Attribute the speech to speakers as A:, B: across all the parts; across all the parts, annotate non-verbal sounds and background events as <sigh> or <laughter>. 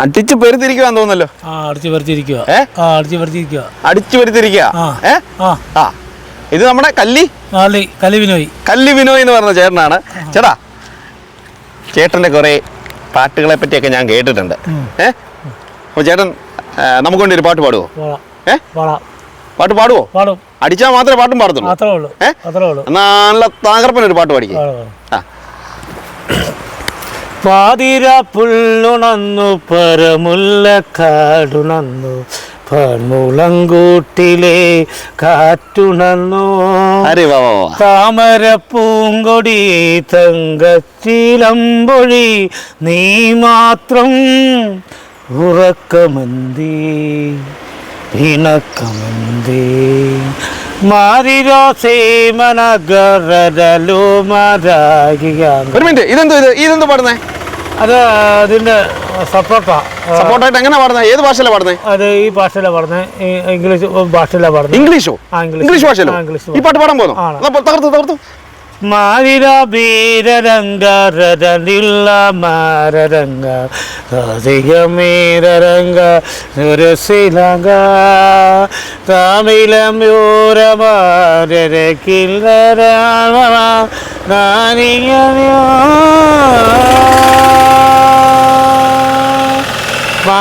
A: അടിച്ചു പെരുത്തിരിക്കുവാന്ന് തോന്നല്ലോ
B: ആ അടിച്ചു പറിച്ചിരിക്കുക
A: ഏ?
B: ആ അടിച്ചു പറിച്ചിരിക്കുക
A: അടിച്ചു പെരുത്തിരിക്കുക
B: ആ.
A: ഏ?
B: ആ.
A: ഇത് നമ്മുടെ കല്ലി?
B: കല്ലി വിനോയ്.
A: കല്ലി വിനോയ് എന്ന് പറഞ്ഞ ചേട്ടനാണ്. ചേട്ടാ ചേട്ടന്റെ കുറേ പാട്ടുകളെ പറ്റിയൊക്കെ ഞാൻ കേട്ടിട്ടുണ്ട്. ഏ? അപ്പോൾ ചേട്ടൻ നമുക്കൊണ്ട് നമുക്ക് വേണ്ടി ഒരു പാട്ട് പാടുവോ?
B: പാടാം.
A: ഏ? പാട്ട് പാടുവോ?
B: പാടും.
A: അടിച്ചാൽ മാത്രമേ പാട്ടും പാടത്തുള്ളൂ.
B: ഉള്ളൂ.
A: ഏ?
B: ഉള്ളൂ.
A: എന്നാ നല്ല താകർപ്പൻ ഒരു പാട്ട് പാടിക്കേ.
B: പാടാം, പാടാം.
A: ആ.
B: പാതിര പുല്ലുണന്നു പരമുല്ലക്കാടുണന്നു പൺമുളങ്കൂട്ടിലെ കാറ്റുണന്നു. താമര പൂങ്കൊടി തങ്കച്ചിലമ്പൊഴി നീ മാത്രം ഉറക്കമന്തി ഇണക്കമന്തി മാറിരോ സേമനഗരലോ മാരാകിയാണ്
A: ഒരു മിനിറ്റ് ഇതെന്തോ ഇത്? ഇതെന്തോ പാടുന്നേ?
B: അത് അതിന്റെ സപ്പോർട്ടാ.
A: സപ്പോർട്ടായിട്ട് എങ്ങനെ പാടുന്നത് ഏത് ഭാഷയിലാണ് പാടുന്നത്
B: അത് ഈ ഭാഷയിലാണ് ഇംഗ്ലീഷ് ഭാഷയിലാണ്
A: ഇംഗ്ലീഷോ?
B: ഇംഗ്ലീഷ്.
A: ഭാഷയിലോ? ഈ പാട്ട് പാടാൻ പോകുന്നു. തകർത്തു തകർത്തു.
B: മാരിര ബീരരംഗ രരനില്ല മാരരംഗ രാധിക മീരരംഗ സുരശിലങ്ക തമിഴം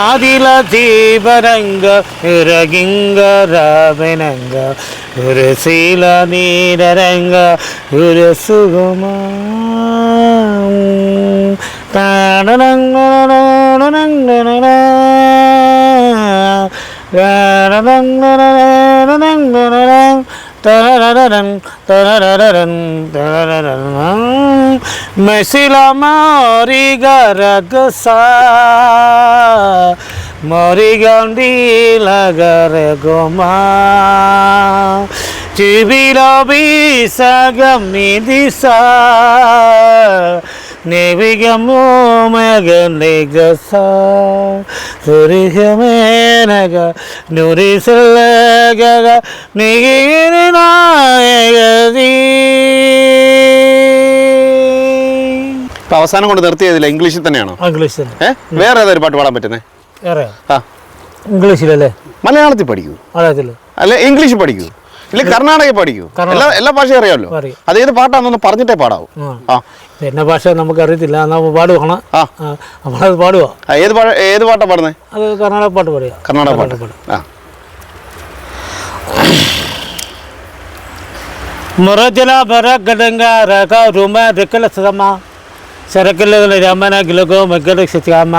B: മാതില ദീപരംഗ ഉരകിങ്ക രാമനംഗ ഒരു ശീല നീരരംഗ ഒരു സുഗമ मैसिला मरी गरग सा मरी गंडी लगर गोमा चिबिलो बी सगमी दिसा നെവികമോമകനികസരിഹമേനക നുരിസലക
A: നികിരിനായകീ അവസാനം കൊണ്ട് നിർത്തിയതില്ല ഇംഗ്ലീഷിൽ തന്നെയാണോ? ഇംഗ്ലീഷിൽ വേറെ ഏതൊരു പാട്ട് പാടാൻ പറ്റുന്നേ?
B: വേറെ.
A: ആ.
B: ഇംഗ്ലീഷിലല്ലേ?
A: മലയാളത്തിൽ പഠിക്കൂ.
B: മലയാളത്തിൽ
A: അല്ലെ ഇംഗ്ലീഷ് പഠിക്കൂ. ഇല്ല കർണാടക പഠിക്കൂ. എല്ലാ എല്ലാ ഭാഷയും അറിയാമല്ലോ. അതേത് പാട്ടാണെന്ന് പറഞ്ഞിട്ടേ പാടാവും.
B: ആ.
A: ആ
B: പിന്നെ ഭാഷ നമുക്കറിയത്തില്ല എന്നാൽ പാടുവാണ്
A: ആ.
B: നമ്മളത് പാടുക
A: ആ, ഏത് പാ ഏത് പാട്ടാ പാടുന്നേ
B: അത് കർണാടക പാട്ട് പാടുക
A: കർണാടക പാട്ട് ആ
B: മുറജല ബര ഗഡംഗ രക റുമ രക്കല സദമ സരക്കല രമന ഗിലഗോ മഗഡ സത്യാമ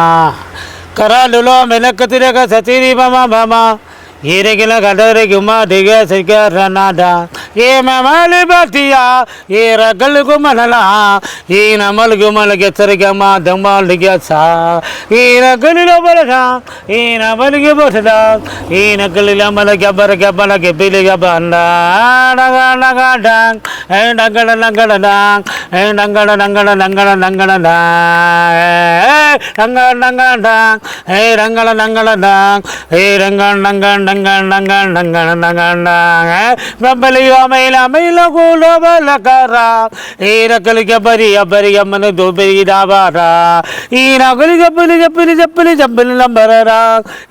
B: കരാലുലോ മെലക്കത്തിരക സതിരി മമ മമ ഈരകില കടര ഗുമ ഡിഗ സിക റനാഡ ఏ మెమలి బతియా ఏ రగలుగు మనలా ఈ నమలుగు మనకి తరిగ మా దమ్మాలుగా సా ఈ నగలులో బలగా ఈ నమలిగి బొసదా ఈ నగలుల మన గబ్బర గబ్బల గబ్బిలిగా బండాడగాడగాడాంగ్ ఏ నగడ నగడడాంగ్ ఏ నగడ నగడ నగడ నగడడా రంగ రంగడాంగ్ ఏ రంగళ రంగడడాంగ్ ఏ రంగ రంగ రంగ రంగ రంగ రంగ రంగ రంగ மைல மைல கூலபலகரா ஈர கலிக பரிய பரிய மன தூபரி தாவாரா ஈர கலிக பலி ஜப்பிலி ஜப்பிலி ஜப்பிலி நம்பரரா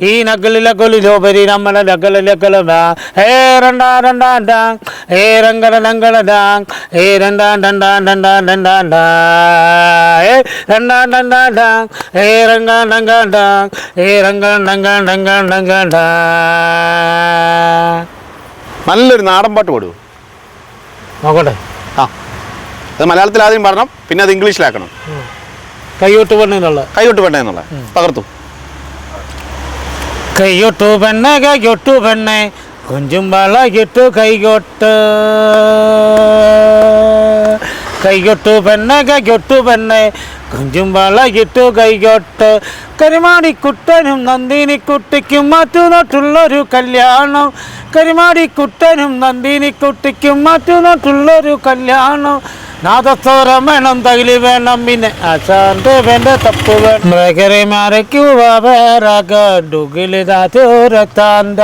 B: ஈ நகலில கொலி தோபரி நம்மள நகல நகலவா ஏ ரெண்டா ரெண்டா டாங் ஏ ரங்கட நங்கட டாங் ஏ ரெண்டா டண்டா டண்டா டண்டா டா ஏ ரெண்டா டண்டா டாங் ஏ ரங்கா நங்கா டாங் ஏ ரங்கா நங்கா நங்கா நங்கா டா
A: നല്ലൊരു നാടൻ പാട്ട് പാടുവോ?
B: നോക്കട്ടെ.
A: ആ. അത് മലയാളത്തിൽ ആദ്യം പാടണം പിന്നെ അത് ഇംഗ്ലീഷിലാക്കണം.
B: കൈയോട്ട് പെണ്ണെന്നുള്ള
A: കൈയോട്ട് പെണ്ണെന്നുള്ള എന്നുള്ള. പകർത്തു
B: കൈയൊട്ടു പെണ്ണെ കൈയൊട്ടു പെണ്ണെ. കൊഞ്ചും വളയിട്ടു കൈകൊട്ട്. കൈകൊട്ടു പെണ്ണെ കൈകൊട്ടു പെണ്ണെ. കുഞ്ചും വളയിട്ടു കൈകൊട്ട്. കരിമാടിക്കുട്ടനും നന്ദിനിക്കുട്ടിക്കും മറ്റുനോട്ടുള്ളൊരു കല്യാണം. കരിമാടിക്കുട്ടനും നന്ദിനിക്കുട്ടിക്കും മറ്റുനോട്ടുള്ളൊരു കല്യാണം. നാദസ്വരം തകിലി വേണം പിന്നെ അശാന്ത് വേണ്ട തപ്പ് വേണം മരക്കുലിതാത്തോരത്താന്ത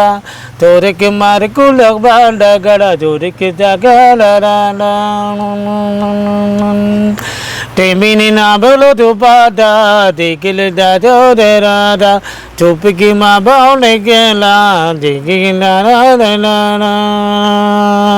B: തോരയ്ക്ക് മരക്കുല വേണ്ടകട ചോരയ്ക്ക് തകലരാണ ടെമിനാബലു തുപാട തിക്കിലിതാത്തോരാട ചുപ്പിക്ക് മാബോണിക്കലാ തിക്കിലാ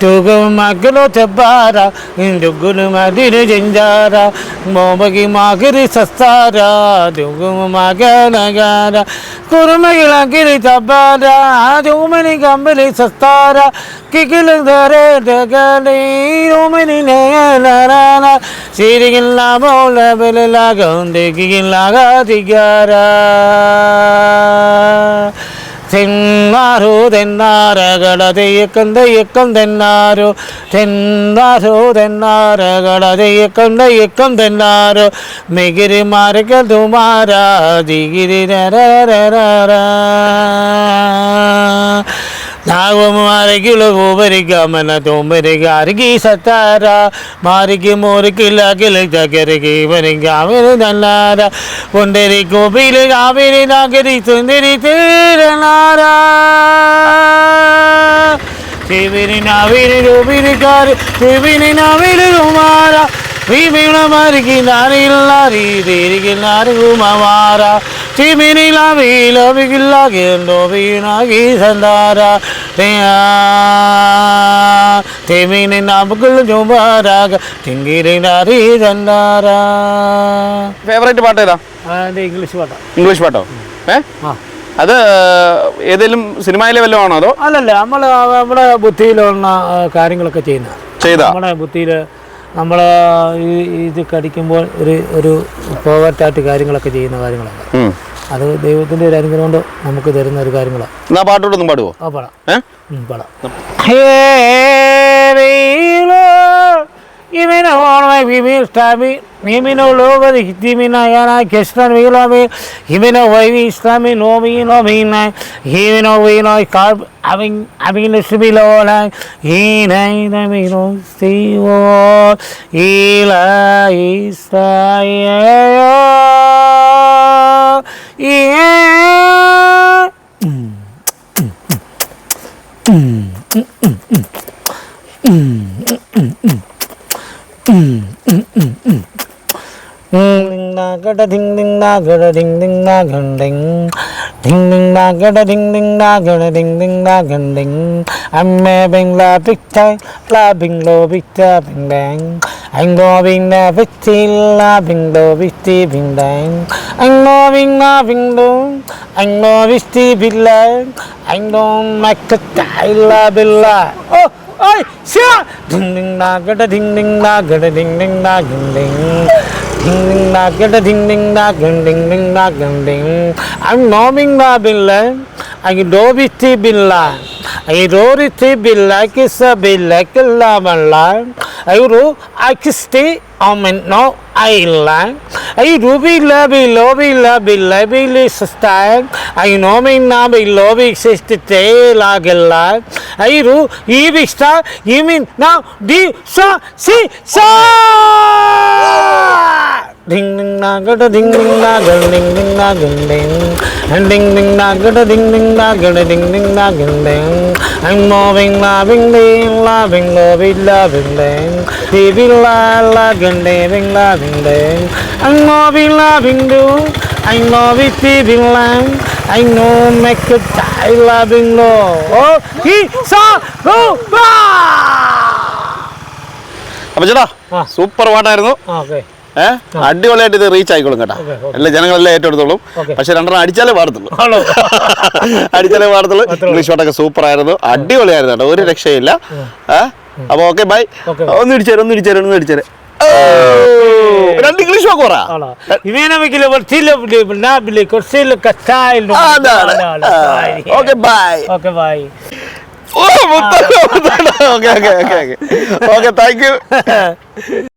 B: துகு மகளோ செவ்வாரா துகுனு மதிரு செஞ்சாரா மோபகி மகிரு சஸ்தாரா துகு மகனகாரா குருமகிழ கிரி சப்பாரா தூமணி கம்பளி சஸ்தாரா கிகிலு தரே தகலி ரூமணி நேரானா சிறிகில்லா போல விலலாக திகில்லாக திகாரா തെന്നാരോ തെന്നാരകള തെയ്യക്കം തെയ്യക്കം തെന്നാരോ. തെന്നാരോ തെന്നാരകള തെയ്യക്കം തെയ്യക്കം തെന്നാരോ. മികിരി തുമാരാ ദിഗിരി നാഗോമാരയ്ക്കുള്ള പൂപരിക്കാമെന്ന തോമ്പരിക്കാരിക്ക് സത്താര മാരിക്ക് മോറിക്കില്ല കിളക്കരക്ക് വരിക്കാമിന് തന്നാര കൊണ്ടരി കോപ്പിയിൽ കാവിരി നാഗരി സുന്ദരി തീരണാര ശിവിനി നവിന് രൂപിനിക്കാർ ശിവിനി നവിന് കുമാര. ഭീമിണമാരിക്ക് നാരിയിൽ നാരി തിരികിൽ നാരി കുമാര തിമിനി la vi la vi la gendo vina gi sandara
A: tiya Timini na bugul jumaraga tingiri na ri sandara favourite പാട്ട്? ഏതാ
B: ഇംഗ്ലീഷ് പാട്ടാണ്
A: ഇംഗ്ലീഷ് പാട്ടോ ഏ?
B: ആ.
A: അത് ഏതെങ്കിലും സിനിമയിലെ വല്ലതും ആണോ അതോ?
B: അല്ലല്ല നമ്മൾ നമ്മുടെ ബുദ്ധിയിലുള്ള കാര്യങ്ങളൊക്കെ ചെയ്യുന്ന
A: ചെയ്താ?
B: നമ്മുടെ ബുദ്ധിയിൽ നമ്മൾ ഈ ഇത് കടിക്കുമ്പോൾ ഒരു ഒരു പോകറ്റായിട്ട് കാര്യങ്ങളൊക്കെ ചെയ്യുന്ന കാര്യങ്ങളാണ്. അത് ദൈവത്തിന്റെ ഒരു അനുഗ്രഹം കൊണ്ട് നമുക്ക് തരുന്ന ഒരു കാര്യങ്ങളാണ്.
A: പാട്ടോടൊന്നും പാടുവോ?
B: ആ പാടാം.
A: ഏ?
B: Even on my female stabby, even all over the Hitimina Yana, Kestan Vilabe, even a wavy stammy, no mean of hina, even a wheel like carp, having having a similar like he nine, I mean, don't see all, Ela is yeah. Mm, mm, mm, mm, mm, mm. ഗഡ ധിങ് ധിങ് നാ ഗഡ ധിങ് ധിങ് നാ ഖണ്ഡിങ് ധിങ് ധിങ് നാ ഗഡ ധിങ് ധിങ് നാ ഗഡ ധിങ് ധിങ് നാ ഖണ്ഡിങ് അമ്മേ ബിങ് ലാ ബിക് ടൈ ലാ ബിങ് ലോ ബിക് ടാ ബിങ് ഡാങ് anh go vinh na vích chi la vinh đồ vích chi vinh đàng anh go vinh na vinh đồ anh go vích chi vinh lang anh go mắc cái cải la bên la ô ơi xia đinh đinh na gada đinh đinh na gada đinh đinh na gada đinh I'm knowing the billah. I dobi ti billah. I dori ti billah. Kisa billah. Killa billah. I akisti amen no I illa. I rubi la bi lobi la bi la bi li sustain. Ajnomen name Ilovix est te lagella. Airu ibista imin now di sa si sa. Ding ding na gada ding ding na gada ding ding nagada ding and ding ding nagada ding ding na gada ding ding na ding. I'm loving loving ding loving loving loving ding. Living la loving living loving ding. I'm loving loving do. I love it living. I know make a die loving lo oh he saw
A: അപ്പൊ ചേട്ടാ. Super പാട്ടായിരുന്നു
B: okay.
A: ഏ അടിപൊളിയായിട്ട് ഇത് reach ആയിക്കോളും കേട്ടോ. എല്ലാ ജനങ്ങളെല്ലാം ഏറ്റെടുത്തോളും. പക്ഷെ രണ്ടെണ്ണം അടിച്ചാലേ പാടത്തുള്ളൂ. <laughs> അടിച്ചാലേ പാടത്തുള്ളൂ. ഇംഗ്ലീഷ് പാട്ടൊക്കെ സൂപ്പർ ആയിരുന്നു. അടിപൊളിയായിരുന്നു കേട്ടോ. ഒരു രക്ഷയില്ല. ഏഹ് അപ്പൊ ഓക്കെ ബൈ. ഒന്ന് ഇടിച്ചേരും ഒന്ന് ഇടിച്ചേരും ഒന്ന് ഇടിച്ചേരും. രണ്ട് ഇംഗ്ലീഷ് വാക്ക് പറ. ഇവനെങ്കിൽ okay by.
B: Okay bye.
A: Oh okay okay okay. Okay thank you. <laughs>